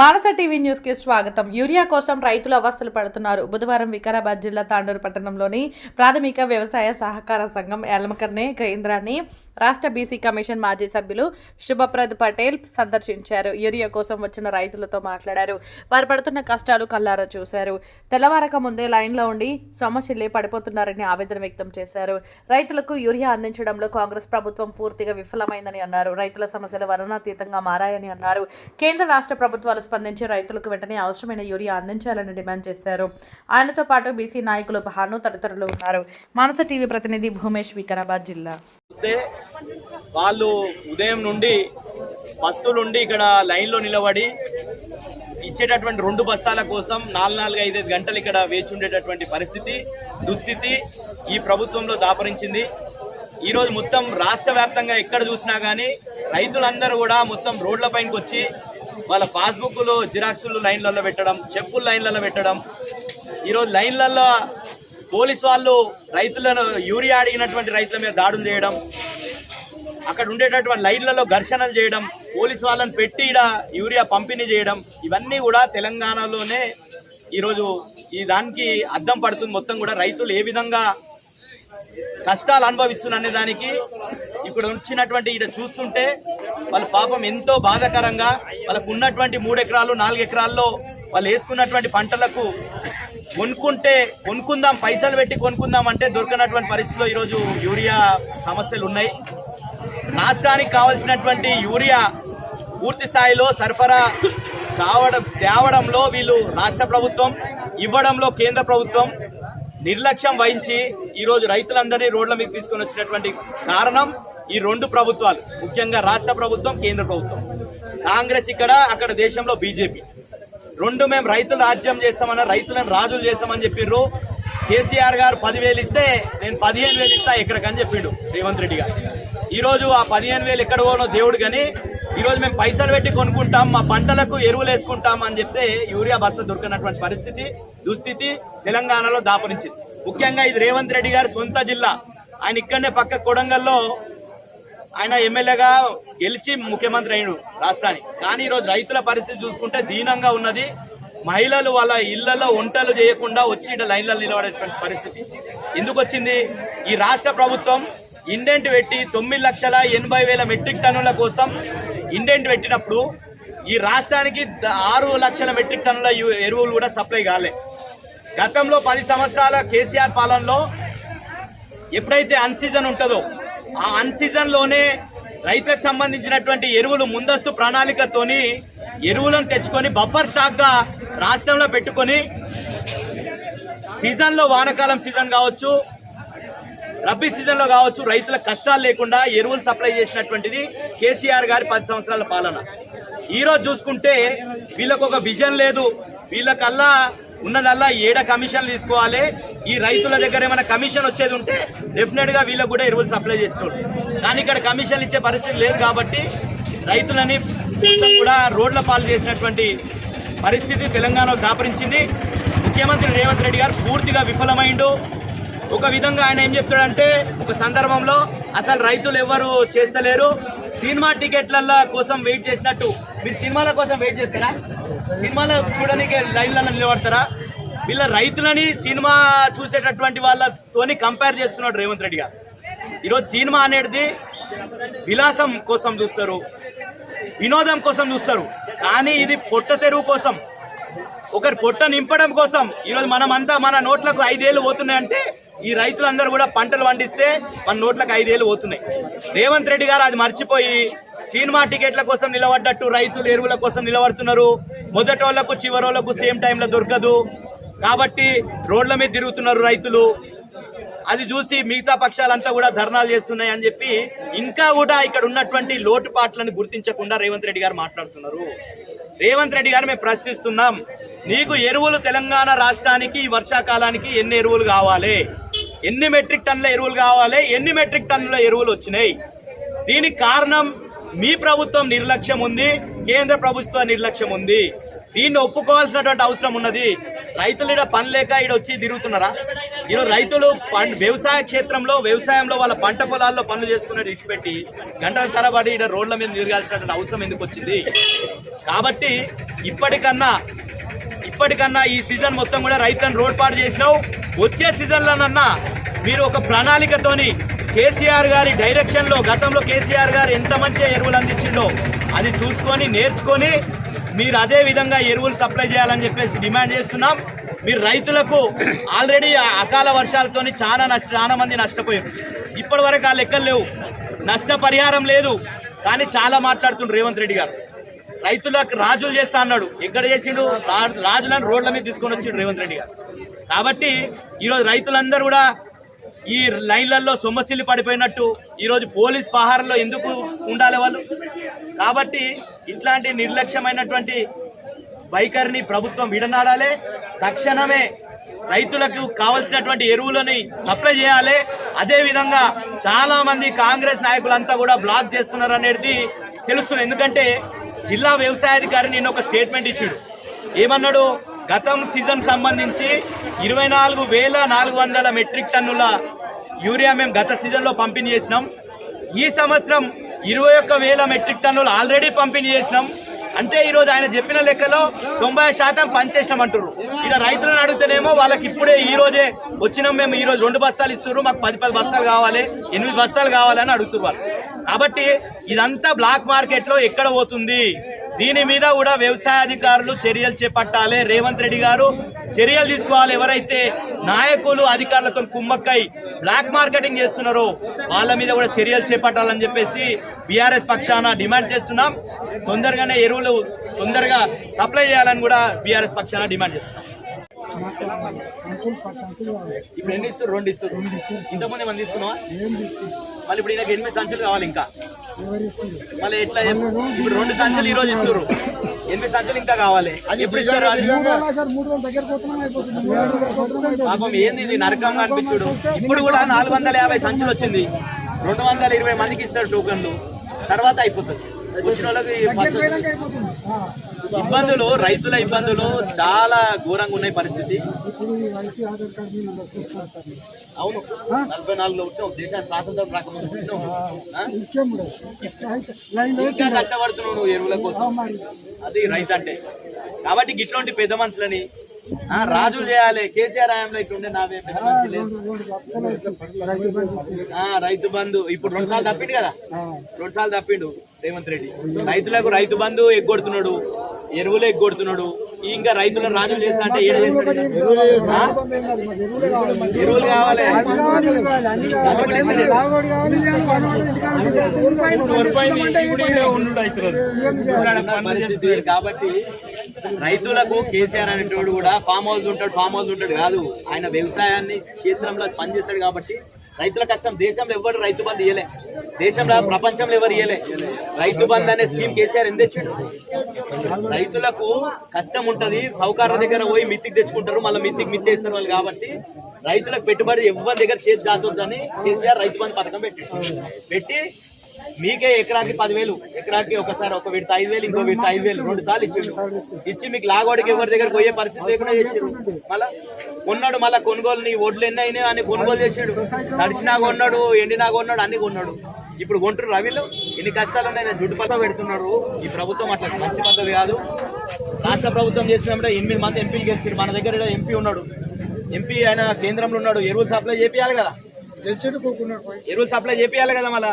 మానస TV న్యూస్కి స్వాగతం. Urea కోసం రైతులు అవస్థలు పడుతున్నారు. బుధవారం వికారాబాద్ జిల్లా తాండూరు పట్టణంలోని ప్రాథమిక వ్యవసాయ సహకార సంఘం ఎల్మకర్నే కేంద్రాన్ని రాష్ట్ర బీసీ కమిషన్ మాజీ సభ్యులు శుభప్రద్ పటేల్ సందర్శించారు. యూరియా కోసం వచ్చిన రైతులతో మాట్లాడారు. వారు పడుతున్న కష్టాలు కల్లారా చూశారు. తెల్లవారక ముందే లైన్లో ఉండి సమస్యలే పడిపోతున్నారని ఆవేదన వ్యక్తం చేశారు. రైతులకు యూరియా అందించడంలో కాంగ్రెస్ ప్రభుత్వం పూర్తిగా విఫలమైందని అన్నారు. రైతుల సమస్యలు వరుణాతీతంగా మారాయని అన్నారు. కేంద్ర రాష్ట్ర ప్రభుత్వాలు స్పందించి రైతులకు వెంటనే అవసరమైన యూరియా అందించాలని డిమాండ్ చేశారు. ఆయనతో పాటు బీసీ నాయకులు భాను తదితరులు ఉన్నారు. మానస టీవీ ప్రతినిధి భూమేష్ వికారాబాద్ జిల్లా. వాళ్ళు ఉదయం నుండి బస్తులుండి ఇక్కడ లైన్లో నిలబడి ఇచ్చేటటువంటి రెండు బస్తాల కోసం నాలుగు నాలుగు ఐదైదు గంటలు ఇక్కడ వేచి ఉండేటటువంటి పరిస్థితి దుస్థితి ఈ ప్రభుత్వంలో దాపరించింది. ఈరోజు మొత్తం రాష్ట్ర వ్యాప్తంగా ఎక్కడ చూసినా కానీ రైతులందరూ కూడా మొత్తం రోడ్ల పైనకి వచ్చి వాళ్ళ పాస్బుక్లు జిరాక్సులు లైన్లలో పెట్టడం చెప్పులు లైన్లలో పెట్టడం. ఈరోజు లైన్లలో పోలీస్ వాళ్ళు రైతులను యూరియా అడిగినటువంటి రైతుల మీద దాడులు చేయడం. అక్కడ ఉండేటటువంటి లైన్లలో ఘర్షణలు చేయడం. పోలీస్ వాళ్ళని పెట్టి ఈడ యూరియా పంపిణీ చేయడం. ఇవన్నీ కూడా తెలంగాణలోనే ఈరోజు ఈ దానికి అద్దం పడుతుంది. మొత్తం కూడా రైతులు ఏ విధంగా కష్టాలు అనుభవిస్తున్న దానికి ఇప్పుడు వచ్చినటువంటి ఇక్కడ చూస్తుంటే వాళ్ళ పాపం ఎంతో బాధాకరంగా వాళ్ళకు ఉన్నటువంటి మూడు ఎకరాలు నాలుగు ఎకరాల్లో వాళ్ళు వేసుకున్నటువంటి పంటలకు కొనుక్కుంటే కొనుక్కుందాం పైసలు పెట్టి కొనుక్కుందాం అంటే దొరకనటువంటి పరిస్థితిలో ఈరోజు యూరియా సమస్యలు ఉన్నాయి. రాష్ట్రానికి కావాల్సినటువంటి యూరియా పూర్తి స్థాయిలో సరఫరా కావడం తేవడంలో వీళ్ళు రాష్ట్ర ప్రభుత్వం ఇవ్వడంలో కేంద్ర ప్రభుత్వం నిర్లక్ష్యం వహించి ఈరోజు రైతులందరినీ రోడ్ల మీద తీసుకొని వచ్చినటువంటి కారణం. ఈ రెండు ప్రభుత్వాలు ముఖ్యంగా రాష్ట్ర ప్రభుత్వం కేంద్ర ప్రభుత్వం. కాంగ్రెస్ ఇక్కడ అక్కడ దేశంలో బీజేపీ. రెండు మేము రైతులు రాజ్యం చేస్తామన్న రైతులను రాజులు చేస్తామని చెప్పిర్రు. కేసీఆర్ గారు పదివేలు ఇస్తే నేను పదిహేను వేలు ఇస్తా ఎక్కడికని చెప్పిండు రేవంత్ రెడ్డి గారు. ఈరోజు ఆ పదిహేను వేలు ఎక్కడ పోనో దేవుడు కానీ ఈరోజు మేము పైసలు పెట్టి కొనుక్కుంటాం మా పంటలకు ఎరువులు వేసుకుంటాం అని చెప్తే యూరియా బస్త దొరికినటువంటి పరిస్థితి దుస్థితి తెలంగాణలో దాపరించింది. ముఖ్యంగా ఇది రేవంత్ రెడ్డి గారి సొంత జిల్లా. ఆయన ఇక్కడనే పక్క కొడంగల్లో ఆయన ఎమ్మెల్యేగా గెలిచి ముఖ్యమంత్రి అయినాడు రాష్ట్రానికి కానీ ఈరోజు రైతుల పరిస్థితి చూసుకుంటే దీనంగా ఉన్నది మహిళలు వాళ్ళ ఇళ్ళలో వంటలు చేయకుండా వచ్చి లైన్లలో నిలబడేటువంటి పరిస్థితి. ఎందుకు వచ్చింది? ఈ రాష్ట్ర ప్రభుత్వం ఇండెంట్ పెట్టి తొమ్మిది లక్షల ఎనభై వేల మెట్రిక్ టన్నుల కోసం ఇండెంట్ పెట్టినప్పుడు ఈ రాష్ట్రానికి ఆరు లక్షల మెట్రిక్ టన్నుల ఎరువులు కూడా సప్లై కాలే. గతంలో పది సంవత్సరాల కేసీఆర్ పాలనలో ఎప్పుడైతే అన్సీజన్ ఉంటుందో ఆ అన్ సీజన్లోనే రైతులకు సంబంధించినటువంటి ఎరువులు ముందస్తు ప్రణాళికతోని ఎరువులను తెచ్చుకొని బఫర్ స్టాక్గా రాష్ట్రంలో పెట్టుకొని సీజన్లో వానకాలం సీజన్ కావచ్చు రబీ సీజన్లో కావచ్చు రైతుల కష్టాలు లేకుండా ఎరువులు సప్లై చేసినటువంటిది కేసీఆర్ గారి పది సంవత్సరాల పాలన. ఈ రోజు చూసుకుంటే వీళ్ళకు ఒక విజన్ లేదు. వీళ్ళకల్లా ఉన్నదల్లా ఏడ కమిషన్ తీసుకోవాలి? ఈ రైతుల దగ్గర ఏమైనా కమిషన్ వచ్చేది ఉంటే డెఫినెట్గా వీళ్ళకు కూడా ఎరువులు సప్లై చేసుకోవాలి కానీ ఇక్కడ కమిషన్ ఇచ్చే పరిస్థితి లేదు కాబట్టి రైతులని కూడా రోడ్ల పాలు చేసినటువంటి పరిస్థితి తెలంగాణలో దాపరించింది. ముఖ్యమంత్రి రేవంత్ రెడ్డి గారు పూర్తిగా విఫలమైండు. ఒక విధంగా ఆయన ఏం చెప్తాడంటే ఒక సందర్భంలో అసలు రైతులు ఎవరు చేస్తలేరు. సినిమా టికెట్ల కోసం వెయిట్ చేసినట్టు. మీరు సినిమాల కోసం వెయిట్ చేస్తారా? సినిమాలో చూడడానికి లైన్లలో నిలబడతారా? వీళ్ళ రైతులని సినిమా చూసేటటువంటి వాళ్ళతోని కంపేర్ చేస్తున్నాడు రేవంత్ రెడ్డి గారు. ఈరోజు సినిమా అనేది విలాసం కోసం చూస్తారు వినోదం కోసం చూస్తారు కానీ ఇది పొట్ట తెరువు కోసం ఒకరి పొట్ట నింపడం కోసం. ఈరోజు మనమంతా మన నోట్లకు ఐదేళ్ళు పోతున్నాయంటే ఈ రైతులందరూ కూడా పంటలు పండిస్తే మన నోట్లకు ఐదేళ్ళు పోతున్నాయి. రేవంత్ రెడ్డి గారు అది మర్చిపోయి సినిమా టికెట్ల కోసం నిలబడ్డట్టు రైతులు ఎరువుల కోసం నిలబడుతున్నారు. మొదటోళ్ళకు చివరోళ్ళకు సేమ్ టైంలో దొరకదు. కాబట్టి రోడ్ల మీద తిరుగుతున్నారు రైతులు. అది చూసి మిగతా పక్షాలంతా కూడా ధర్నాలు చేస్తున్నాయి అని చెప్పి ఇంకా కూడా ఇక్కడ ఉన్నటువంటి లోటుపాట్లను గుర్తించకుండా రేవంత్ రెడ్డి గారు మాట్లాడుతున్నారు. రేవంత్ రెడ్డి గారు మేము ప్రశ్నిస్తున్నాం. నీకు ఎరువులు తెలంగాణ రాష్ట్రానికి వర్షాకాలానికి ఎన్ని ఎరువులు కావాలి? ఎన్ని మెట్రిక్ టన్నుల ఎరువులు కావాలి? ఎన్ని మెట్రిక్ టన్నుల ఎరువులు వచ్చినాయి? దీనికి కారణం మీ ప్రభుత్వం నిర్లక్ష్యం ఉంది కేంద్ర ప్రభుత్వ నిర్లక్ష్యం ఉంది. దీన్ని ఒప్పుకోవాల్సినటువంటి అవసరం ఉన్నది. రైతులు ఈడ పని లేక ఈడ వచ్చి తిరుగుతున్నారా? ఈరోజు రైతులు వ్యవసాయ క్షేత్రంలో వ్యవసాయంలో వాళ్ళ పంట పొలాల్లో పనులు చేసుకునే ఇచ్చిపెట్టి గంటల తరబడి ఈడ రోడ్ల మీద తిరగాల్సినటువంటి అవసరం ఎందుకు వచ్చింది? కాబట్టి ఇప్పటికన్నా ఇప్పటికన్నా ఈ సీజన్ మొత్తం కూడా రైతులను రోడ్ పాటు చేసినావు. వచ్చే సీజన్లోనన్నా మీరు ఒక ప్రణాళికతోని కేసీఆర్ గారి డైరెక్షన్లో గతంలో కేసీఆర్ గారు ఎంత మంచి ఎరువులు అందించిందో అది చూసుకొని నేర్చుకొని మీరు అదే విధంగా ఎరువులు సప్లై చేయాలని చెప్పేసి డిమాండ్ చేస్తున్నాం. మీరు రైతులకు ఆల్రెడీ అకాల వర్షాలతో చాలా నష్ట చాలా మంది నష్టపోయారు. ఇప్పటి వరకు ఆ లెక్కలు లేవు. నష్టపరిహారం లేదు. కానీ చాలా మాట్లాడుతుండ్రు రేవంత్ రెడ్డి గారు. రైతులకు రాజులు చేస్తా అన్నాడు. ఎక్కడ చేసిండు? రాజులను రోడ్ల మీద తీసుకొని వచ్చిండు రేవంత్ రెడ్డి గారు. కాబట్టి ఈరోజు రైతులందరూ కూడా ఈ లైన్లలో సొమ్మసిల్లి పడిపోయినట్టు ఈరోజు పోలీస్ పహారంలో ఎందుకు ఉండాలి వాళ్ళు? కాబట్టి ఇట్లాంటి నిర్లక్ష్యమైనటువంటి వైఖరిని ప్రభుత్వం విడనాడాలి. తక్షణమే రైతులకు కావలసినటువంటి ఎరువులని సప్లై చేయాలి. అదేవిధంగా చాలామంది కాంగ్రెస్ నాయకులంతా కూడా బ్లాక్ చేస్తున్నారు అనేది తెలుస్తుంది. ఎందుకంటే జిల్లా వ్యవసాయాధికారి నిన్న ఒక స్టేట్మెంట్ ఇచ్చాడు. ఏమన్నాడు? గతం సీజన్ సంబంధించి ఇరవై నాలుగు వేల నాలుగు వందల మెట్రిక్ టన్నుల యూరియా మేము గత సీజన్లో పంపిణీ చేసినాం. ఈ సంవత్సరం ఇరవై ఒక్క వేల మెట్రిక్ టన్నులు ఆల్రెడీ పంపిణీ చేసినాం. అంటే ఈరోజు ఆయన చెప్పిన లెక్కలో తొంభై శాతం పనిచేసినాం అంటారు ఇక రైతులను అడిగితేనేమో వాళ్ళకి ఇప్పుడే ఈ రోజే వచ్చినాం మేము ఈ రోజు రెండు బస్తాలు ఇస్తున్నారు మాకు పది పది బస్తాలు కావాలి ఎనిమిది బస్తాలు కావాలని అడుగుతున్నారు కాబట్టి ఇదంతా బ్లాక్ మార్కెట్లో ఎక్కడ పోతుంది? దీని మీద కూడా వ్యవసాయ అధికారులు చర్యలు చేపట్టాలి. రేవంత్ రెడ్డి గారు చర్యలు తీసుకోవాలి. ఎవరైతే నాయకులు అధికారులతో కుమ్మక్కై బ్లాక్ మార్కెటింగ్ చేస్తున్నారో వాళ్ళ మీద కూడా చర్యలు చేపట్టాలని చెప్పేసి బీఆర్ఎస్ పక్షాన డిమాండ్ చేస్తున్నాం. తొందరగానే ఎరువులు తొందరగా సప్లై చేయాలని కూడా బీఆర్ఎస్ పక్షాన డిమాండ్ చేస్తున్నాం. ఇప్పుడు ఎన్ని ఇస్తారు రెండు ఇస్తారు ఇంతకుముందు మనం తీసుకున్నావా? మళ్ళీ ఇప్పుడు ఈయనకి ఎనిమిది సంచులు కావాలి ఇంకా. మళ్ళీ ఎట్లా ఇప్పుడు రెండు సంచులు ఈ రోజు ఇస్తారు ఎనిమిది సంచులు ఇంకా కావాలి. ఎప్పుడు ఇస్తారు? అది పాపం ఏంది ఇది? నరకంగా అనిపించుడు ఇప్పుడు కూడా నాలుగు వందల యాభై సంచులు వచ్చింది. రెండు వందల ఇరవై మందికి ఇస్తారు టోకన్లు. తర్వాత అయిపోతుంది. వచ్చిన వాళ్ళకి ఇబ్బందులు రైతుల ఇబ్బందులు చాలా ఘోరంగా ఉన్నాయి పరిస్థితి. అవును. నలభై నాలుగులో వచ్చాం దేశానికి స్వాతంత్రం రాకముందు? ఇంకా కష్టపడుతున్నావు నువ్వు ఎరువుల కోసం. అది రైతు అంటే. కాబట్టి ఇట్లాంటి పెద్ద మనుషులని రాజులు చేయాలి. కేసీఆర్ హయాంలో ఇట్లుండే నావే రైతు బంధు. ఇప్పుడు రెండు సార్లు తప్పిండు కదా? రెండు సార్లు తప్పిండు రేవంత్ రెడ్డి. రైతులకు రైతు బంధు ఎగ్గొడుతున్నాడు. ఎరువులు ఎగ్గొడుతున్నాడు. ఇంకా రైతులను రాజులు చేస్తా అంటే ఏం చేస్తాడు ఆ? ఎరువులు కావాలి పరిస్థితి కాబట్టి రైతులకు కేసీఆర్ అనేటోడు కూడా ఫామ్ హౌస్ ఉంటాడు ఫామ్ హౌస్ ఉంటాడు కాదు. ఆయన వ్యవసాయాన్ని క్షేత్రంలో పనిచేస్తాడు కాబట్టి రైతుల కష్టం దేశంలో ఎవరు రైతు బంధు ఇయ్యలే. దేశంలో ప్రపంచంలో ఎవరు ఇయ్యలే. రైతు బంధు అనే స్కీమ్ కేసీఆర్ ఎందుకు తెచ్చిండు? రైతులకు కష్టం ఉంటుంది సౌకర్యాల దగ్గర పోయి మిత్తికి తెచ్చుకుంటారు మళ్ళీ మిత్తికి మిత్తి వేస్తారు వాళ్ళు కాబట్టి రైతులకు పెట్టుబడి ఎవరి దగ్గర చేతి దాచొద్దని కేసీఆర్ రైతు బంధు పథకం పెట్టి పెట్టి మీకే ఎకరాకి పదివేలు ఎకరాకి ఒకసారి ఒక విడత ఐదు వేలు ఇంకో విడత ఐదు వేలు రెండు సార్లు ఇచ్చిండు. ఇచ్చి మీకు లాగోడికి ఎవరి దగ్గర పోయే పరిస్థితి లేకుండా చేసారు మళ్ళా కొన్నాడు మళ్ళా కొనుగోలు నీ ఒడ్లు ఎన్ని అయినాయి అని కొనుగోలు చేసాడు. తడిసినా కొన్నాడు ఎండినా కొన్నాడు అన్ని కొన్నాడు. ఇప్పుడు కొంటారు రవిలో ఎన్ని కష్టాలు ఉన్నాయి జుట్టు పస పెడుతున్నారు ఈ ప్రభుత్వం అట్లా మంచి పద్ధతి కాదు. రాష్ట్ర ప్రభుత్వం చేసినప్పుడే ఎనిమిది మంది ఎంపీలు గెలిచారు మన దగ్గర ఎంపీ ఉన్నాడు. ఎంపీ ఆయన కేంద్రంలో ఉన్నాడు. ఎరువులు సప్లై చేపియాలి కదా. ఎరువులు సప్లై చేపియాలి కదా మళ్ళా.